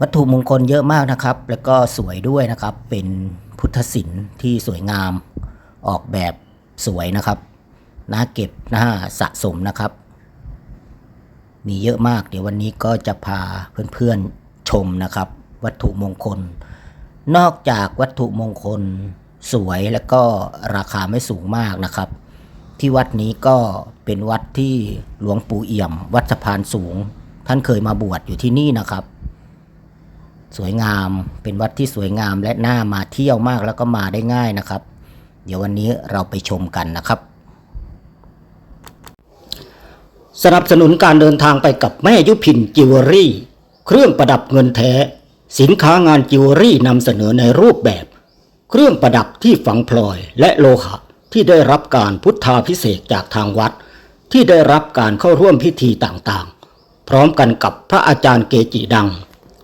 วัตถุมงคลเยอะมากนะครับ แล้วก็สวยด้วยนะครับ เป็นพุทธศิลป์ที่สวยงาม ออกแบบสวยนะครับน่าเก็บน่าสะสมนะครับ มีเยอะมาก เดี๋ยววันนี้ก็จะพาเพื่อนๆชมนะครับ วัตถุมงคล นอกจากวัตถุมงคลสวยแล้วก็ราคาไม่สูงมากนะครับ ที่วัดนี้ก็เป็นวัดที่หลวงปู่เอี่ยม วัดสะพานสูง ท่านเคยมาบวชอยู่ที่นี่นะครับ สวยงาม เป็นวัดที่สวยงามและน่ามาเที่ยวมากแล้วก็มาได้ง่ายนะครับ เดี๋ยววันนี้เราไปชมกันนะครับ สนับสนุนการเดินทางไปกับแม่ยุพินจิวเวลรี่ เครื่องประดับเงินแท้ สินค้างานจิวเวลรี่นำเสนอในรูปแบบ เครื่องประดับที่ฝังพลอยและโลหะที่ได้รับการพุทธาพิเศษจากทางวัด ที่ได้รับการเข้าร่วมพิธีต่างๆ พร้อมกันกับพระอาจารย์เกจิดัง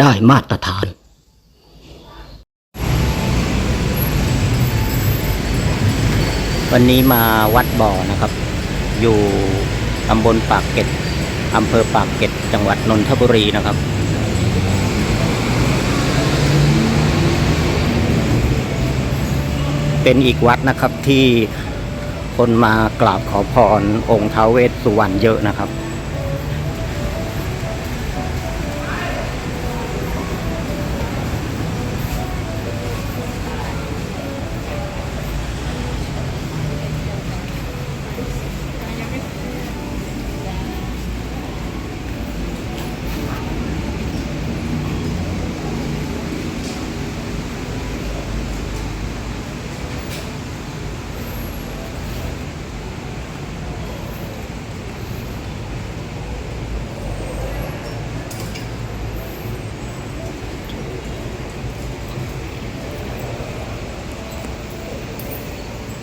ได้มาตรฐาน วันนี้มาวัดบ่อนะครับ อยู่ตำบลปากเก็ดอำเภอปากเกร็ดจังหวัดนนทบุรีนะครับ เป็นอีกวัดนะครับที่คนมากราบขอพรองค์ท้าวเวสสุวรรณเยอะนะครับ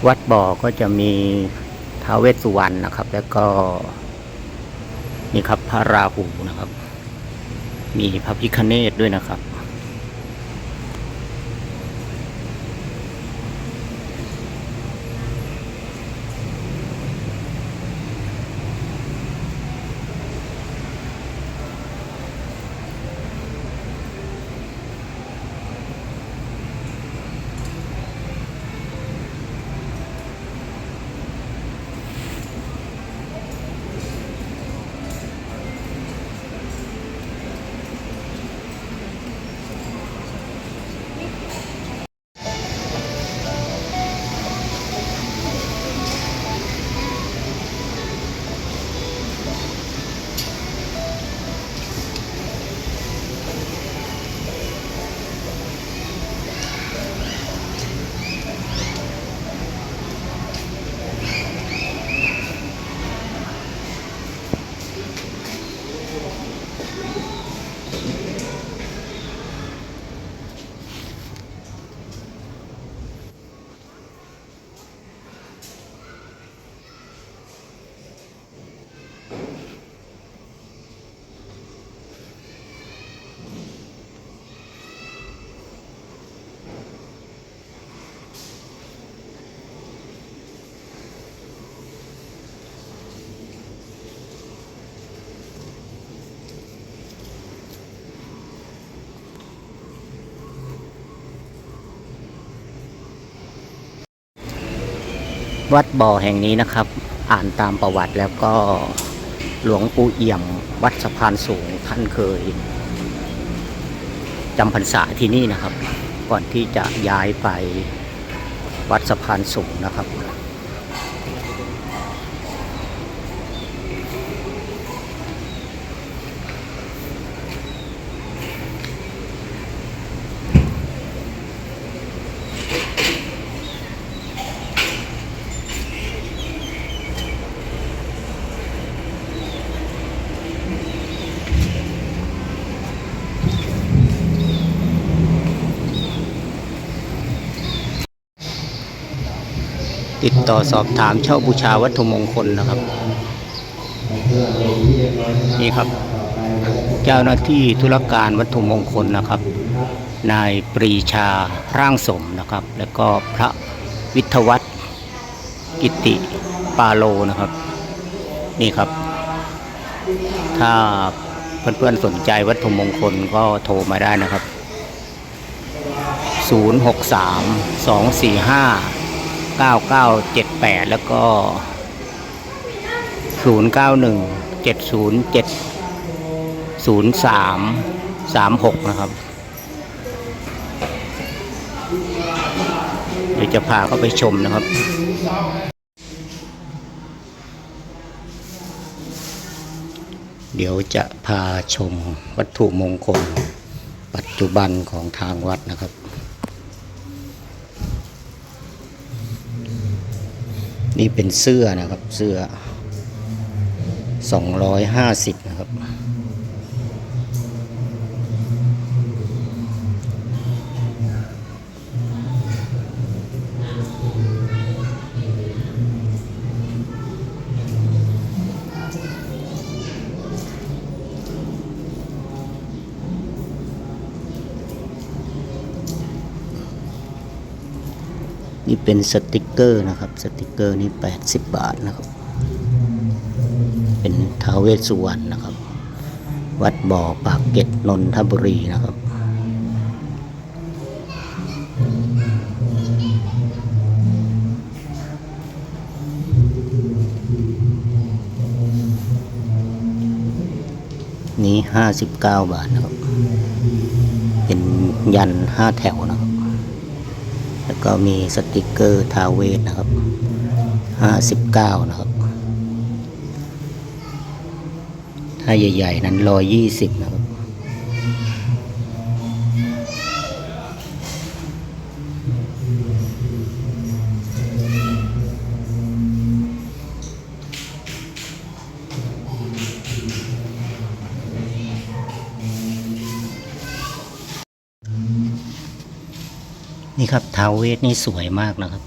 วัดบ่อก็จะมีท้าวเวสสุวรรณนะครับ แล้วก็ นี่ครับพระราหูนะครับ มีพระพิคเนตด้วยนะครับ วัดบ่อแห่งนี้นะครับ อ่านตามประวัติแล้วก็หลวงปู่เอี่ยมวัดสะพานสูงท่านเคยจำพรรษาที่นี่นะครับ ก่อนที่จะย้ายไปวัดสะพานสูงนะครับ ติดต่อสอบถามเช่าบูชาวัตถุมงคลนะครับ นี่ครับ เจ้าหน้าที่ธุรการวัตถุมงคลนะครับ นายปรีชาร่างสมนะครับ แล้วก็พระวิทวัฒน์กิติปาโลนะครับ นี่ครับ ถ้าเพื่อนๆสนใจวัตถุมงคลก็โทรมาได้นะครับ 063 245 9978 แล้วก็ 091 707 0336 นะครับ เดี๋ยวจะพาเข้าไปชมนะครับ เดี๋ยวจะพาชมวัตถุมงคลปัจจุบันของทางวัดนะครับ นี่เป็นเสื้อนะครับเสื้อ 250 นะครับี่เป็นสติกเกอร์นะครับ สติกเกอร์นี่ 80 บาทนะครับ เป็นท้าวเวสสุวรรณนะครับ วัดบ่อปากเก็ดนนทบุรีนะครับนี้ 59 บาทนะครับ เป็นยัน 5 แถวนะ ก็มีสติกเกอร์ทาเวทนะครับห้าสิบเก้านะครับ ถ้าใหญ่ ๆ นั้นร้อยี่สิบนะครับ นี่ครับทาวเวสนี่สวยมากนะครับ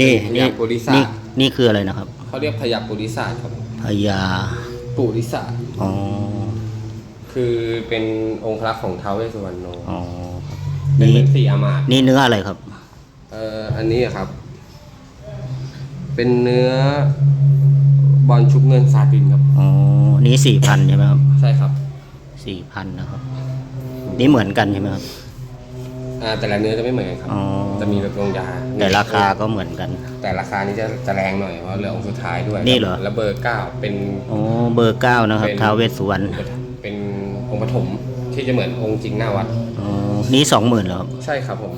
จะนี่เป็นพนี่ยาปุริศานี่สตร์นี่คืออะไรนะครับเขาเรียกพยาปุริศาสตร์ครับพญาปุริศาสตร์อ๋อคือเป็นองค์พระของท้าวเวสสุวรรณโนอ๋อครับเป็นนี่เหมือนสี่อามาตย์นี่เนื้ออะไรครับเอ่ออันนี้อะครับ เป็นเนื้อบอลชุบเงินซาตินครับ อ๋อนี่สี่พันใช่ไหมครับใช่ครับ สี่พันนะครับ นี่เหมือนกันใช่ไหมครับ อ่าแต่ละเนื้อจะไม่เหมือนกันครับ อ๋อจะมีลงยาแต่ราคาก็เหมือนกัน แต่ราคานี้จะจะแรงหน่อยเพราะเหลือองค์สุดท้ายด้วยนี่เหรอ แล้วเบอร์เก้าเป็นอ๋อเบอร์เก้านะครับเป็น ท้าวเวสสุวรรณเป็นองค์ปฐมที่จะเหมือนองค์จริงหน้าวัด อ๋อนี่สองหมื่นเหรอครับใช่ครับผม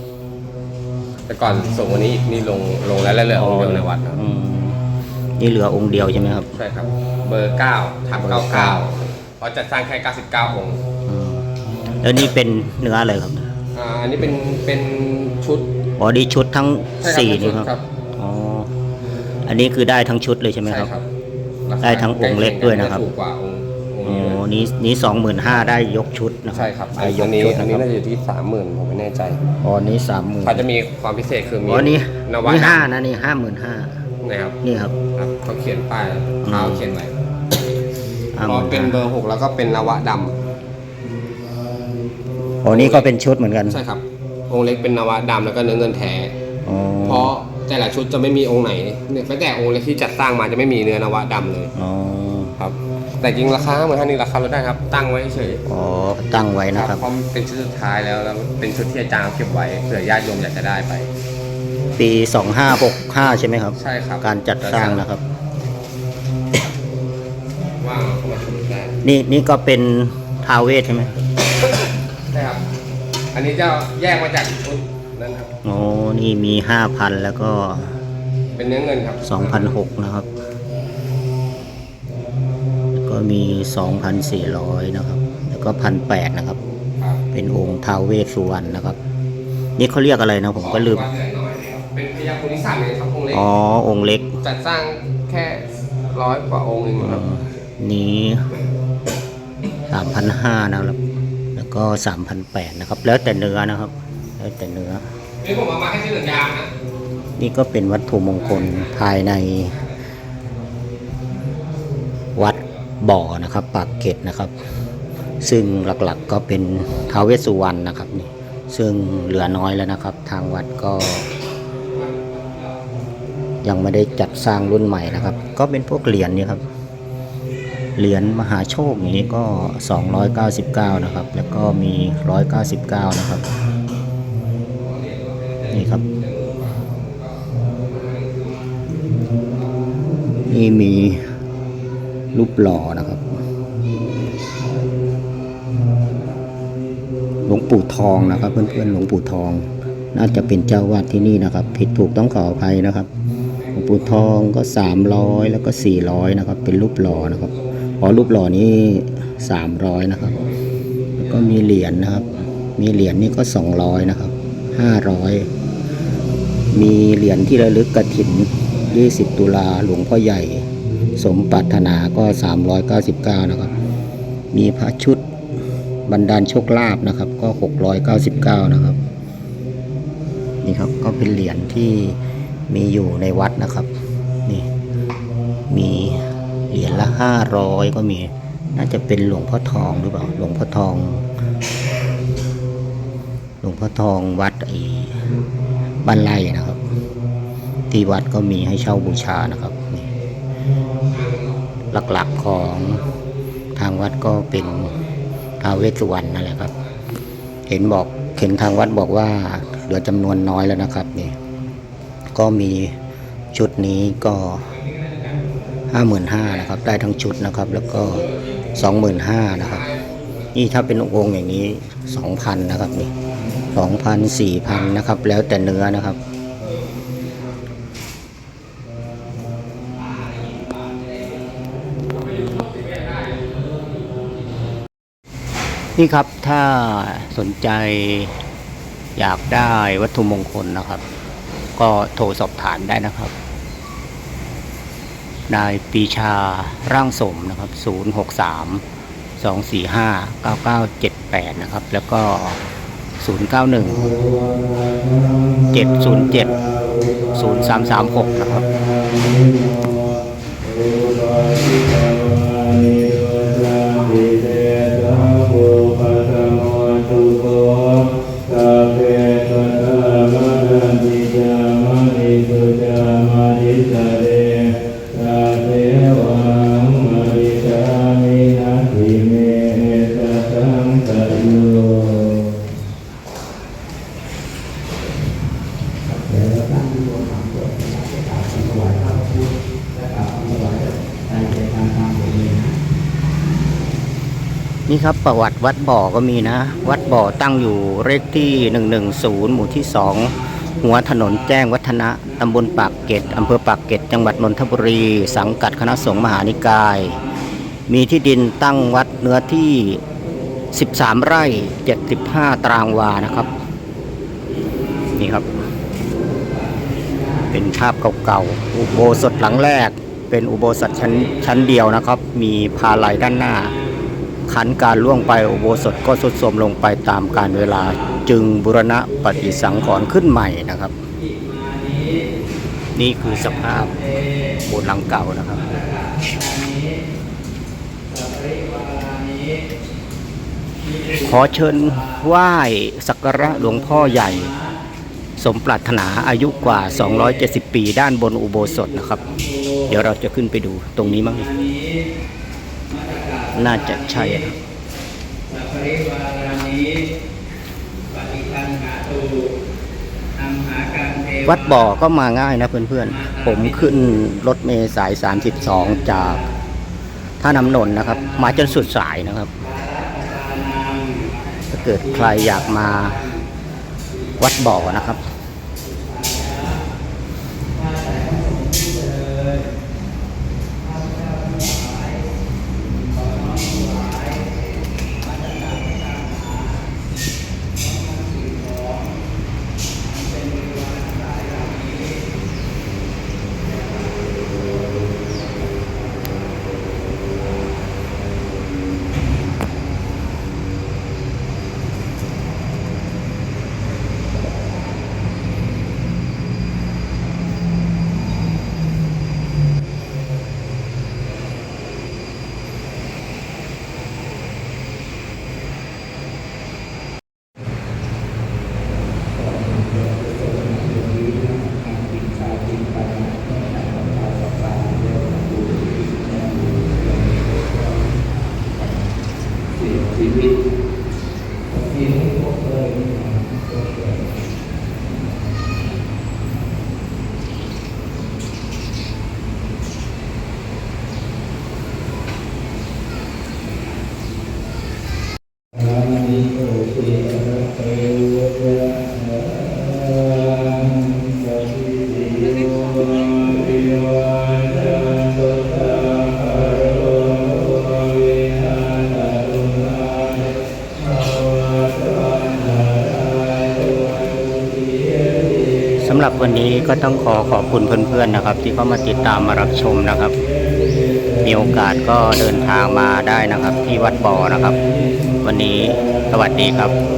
แต่ก่อนส่งวันนี้อีกนี่ลงลงแล้วแล้วเหลือองค์เดียวในวัดครับอืมนี่เหลือองค์เดียวใช่ไหมครับใช่ครับ เบอร์เก้าทับเก้าเก้าเพราะจะสร้างแค่เก้าสิบเก้าองค์ อืมแล้วนี่เป็นเนื้ออะไรครับ อ่าอันนี้เป็นเป็นชุดอ๋อนี่ชุดทั้งใช่ครับสี่เป็นชุนี่ดครับครับอ๋ออันนี้คือได้ทั้งชุดเลยใช่ไหมใช่ครับ ครับราคาได้ทั้งองค์เล็กด้วยนะครับ ถูกกว่าองค์องค์อ๋นี้เลยอนี้นี่สองหมื่นห้าได้ยกชุดนะครัใช่ครับได้ยอักนนี้ชุดอันนะคนี้รับน่าจะอยู่ที่สามหมื่นผมไม่แน่ใจอ๋อนี้สามหมื่นเขาจะมีความพิเศษคือมีอ๋อนี่นวัตนี่กรห้ารนะนี่ห้าหมื่นห้านะครับนี่ครับ ครับเขาเขียนป้ายเท้าเขียนไว้ห้าพหอมื่นเป็นเบอร์หกแล้วก็เป็นนวะดำ อ๋อนี่ก็เป็นชุดเหมือนกัน ใช่ครับองค์เล็กเป็นนวะดำแล้วก็เนื้อเงินแท้อ๋อเพราะแต่ละชุดจะไม่มีองค์ไหนเนี่ยแม้แต่องค์เล็กที่จัดสร้างมาจะไม่มีเนื้อนวะดำเลยอ๋อครับ แต่จริงราคาเหมือนท่านนี่ราคาลดได้ครับ ตั้งไว้เฉยอ๋อตั้งไว้ๆนะครับเพราะมันเป็นชุดสุดท้ายแล้วแล้วเป็นชุดที่อาจารย์เก็บไว้เผื่อญาติโยมอยากจะได้ไป ปีสองห้าหกห้าใช่ไหมครับ ใช่ครับการจัดสร้างนะครับ ว่างเข้ามาชมได้นี่นี่ก็เป็นทาวเวสใช่ไหมใช่ครับ อันนี้จะแยกมาจากชุดนั้นครับอโอ้นี่มีห้าพันแล้วก็เป็นเนื้อเงินครับสองพันหกนะครับ แล้วก็มีสองพันสี่ร้อยนะครับ แล้วก็พันแปดนะครับ ครับเป็นองค์ท้าวเวสสุวรรณนะครับ นี่เขาเรียกอะไรนะผมก็ลืม วัดเหนื่อยหน่อยครับเป็นพญาคุนิสันเลยครับองค์เล็กอ๋อองค์เล็กจัดสร้างแค่ร้อยกว่าองค์เองครับ นี้สามพันห้านะครับแล้ว ก็สามพันแปดนะครับ แล้วแต่เนื้อนะครับ แล้วแต่เนื้อนี่ผมเอามาแค่ที่หนึ่งยามนะนี่ก็เป็นวัตถุมงคลภายใน วัดบ่อนะครับ ปากเกร็ดนะครับ ซึ่งหลักๆก็เป็นท้าวเวสสุวรรณนะครับนี่ซึ่งเหลือน้อยแล้วนะครับ ทางวัดก็ ยังไม่ได้จัดสร้างรุ่นใหม่นะครับ ก็เป็นพวกเหรียญนี่ครับ เหรียญมหาโชคอย่างนี้ก็ 299 นะครับ แล้วก็มี 199 นะครับ นี่ครับ นี่มีรูปหล่อนะครับหลวงปู่ทองนะครับ เพื่อนๆหลวงปู่ทอง น่าจะเป็นเจ้าวาดที่นี่นะครับ ผิดถูกต้องขออภัยนะครับ หลวงปู่ทองก็ 300 แล้วก็ 400 นะครับ เป็นรูปหล่อนะครับ อ๋อรูปหล่อนี้300นะครับ แล้วก็มีเหรียญนะครับ มีเหรียญนี่ก็200นะครับ500มีเหรียญที่ระลึกกระถิน20ตุลาหลวงพ่อใหญ่ สมปรารถนาก็399นะครับ มีพระชุดบรรดาลโชคลาภนะครับก็699นะครับ นี่ครับก็เป็นเหรียญที่มีอยู่ในวัดนะครับ นี่มี เหรียญละ500ก็มี น่าจะเป็นหลวงพ่อทองหรือเปล่า หลวงพ่อทอง หลวงพ่อทองวัดไอ้บ้านไร่นะครับ ที่วัดก็มีให้เช่าบูชานะครับ หลักๆของทางวัดก็เป็นทาวเวสสุวรรณนั่นแหละครับ เห็นบอกเห็นทางวัดบอกว่าเหลือจำนวนน้อยแล้วนะครับนี่ ก็มีชุดนี้ก็ ห้าหมื่นห้านะครับ ได้ทั้งชุดนะครับ แล้วก็สองหมื่นห้านะครับ นี่ถ้าเป็นองค์อย่างนี้สองพันนะครับนี่สองพันสี่พันนะครับ แล้วแต่เนื้อนะครับนี่ครับถ้าสนใจอยากได้วัตถุมงคลนะครับ ก็โทรสอบถามได้นะครับ นายปีชาร่างสมนะครับ 063 245 9978 นะครับ แล้วก็ 091 707 0336 นะครับ นี่ครับประวัติวัดบ่อก็มีนะ วัดบ่อตั้งอยู่เลขที่ 110 หมู่ที่ 2 หัวถนนแจ้งวัฒนะตำบลปากเกร็ดอำเภอปากเกร็ดจังหวัดนนทบุรี สังกัดคณะสงฆ์มหานิกาย มีที่ดินตั้งวัดเนื้อที่ 13 ไร่ 75 ตารางวานะครับ นี่ครับ เป็นภาพเก่าๆ อุโบสถหลังแรก เป็นอุโบสถชั้นชั้นเดียวนะครับ มีพาลัยด้านหน้า ขันการล่วงไปอุโบสถก็สุดโทมลงไปตามการเวลาจึงบุรณะปฏิสังขรณ์ขึ้นใหม่นะครับ นี่คือสภาพโบสถ์หลังเก่านะครับขอเชิญไหว้สักการะหลวงพ่อใหญ่ สมปรารถนาอายุกว่า 270 ปีด้านบนอุโบสถนะครับ เดี๋ยวเราจะขึ้นไปดูตรงนี้มั้ง น่าจะใช่นะวัดบ่อก็มาง่ายนะเพื่อนๆ ผมขึ้นรถเมล์สาย 32 จากท่าน้ำนนท์นะครับ มาจนสุดสายนะครับ ถ้าเกิดใครอยากมาวัดบ่อนะครับ สำหรับวันนี้ก็ต้องขอขอบคุณเพื่อนๆนะครับ ที่เข้ามาติดตามมารับชมนะครับ มีโอกาสก็เดินทางมาได้นะครับ ที่วัดบ่อนะครับ วันนี้สวัสดีครับ